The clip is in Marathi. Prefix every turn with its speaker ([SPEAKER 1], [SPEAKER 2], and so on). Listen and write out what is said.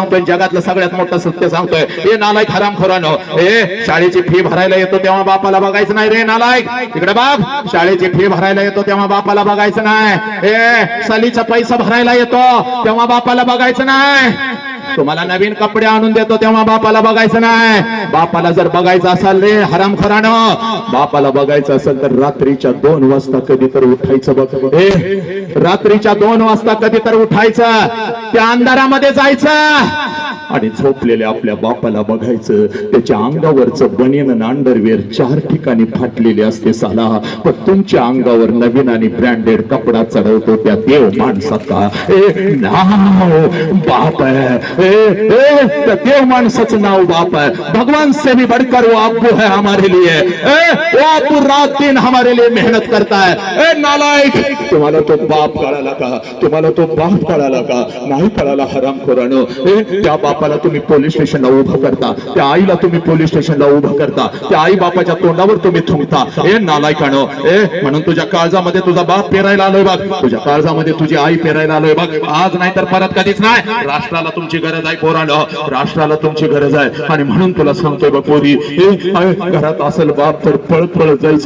[SPEAKER 1] सांगतोय जगातलं सगळ्यात मोठं सत्य सांगतोय. हे नालायक हराम खोरानो हे शाळेची फी भरायला येतो तेव्हा बापाला बघायचं नाही रे नालायक. तिकडे बाप शाळेची फी भरायला येतो तेव्हा बापाला बघायचं नाही. हे सलीचा पैसा भरायला येतो तेव्हा बापाला बघायचं नाही. तुम्हाला नवीन कपडे आणून देतो तेव्हा बापाला बघायचं नाही. बापाला जर बघायचं असेल रे हराम खरान बापाला बघायचं असेल तर रात्रीच्या दोन वाजता कधी तर उठायचं बघ. रात्रीच्या दोन वाजता कधी तर उठायचं. त्या अंधारामध्ये जायचं. आणि झोपलेल्या आपल्या बापाला बघायचं त्याच्या अंगावरचं बनियन नांडरवेअर चार ठिकाणी फाटलेले असते साला. पण तुमच्या अंगावर नवीन आणि ब्रँडेड कपडा चढवतो त्या देव माणसाचा. ए नाव बाप आहे. ए, त्या देव माणसाचं नाव बाप आहे. भगवान से भी बढ़कर वो है हमारे लिए. ए, वो रात दिन हमारे लिए मेहनत करता है. ए नालायक तुम्हाला तो बाप कळाला का? तुम्हाला तो बाप कळाला का? नाही कळाला हराम खोरानो त्या बाप बापाला तुम्ही पोलीस स्टेशनला उभं करता. त्या आईला तुम्ही पोलीस स्टेशनला उभं करता. त्या आई बापाच्या तोंडावर तुम्ही थुंकता. ए नालायकानो ए म्हणून तुझ्या काळजामध्ये तुझा बाप पेरायला आलोय बघ. तुझ्या काळजामध्ये तुझी आई पेरायला आलोय बघ. आज नाही तर परत कधीच नाही. राष्ट्राला तुमची गरज आहे पोरानं. राष्ट्राला तुमची गरज आहे. आणि म्हणून तुला सांगतोय बघ पोरी घरात असेल बाप तर पळत पळत जायचं.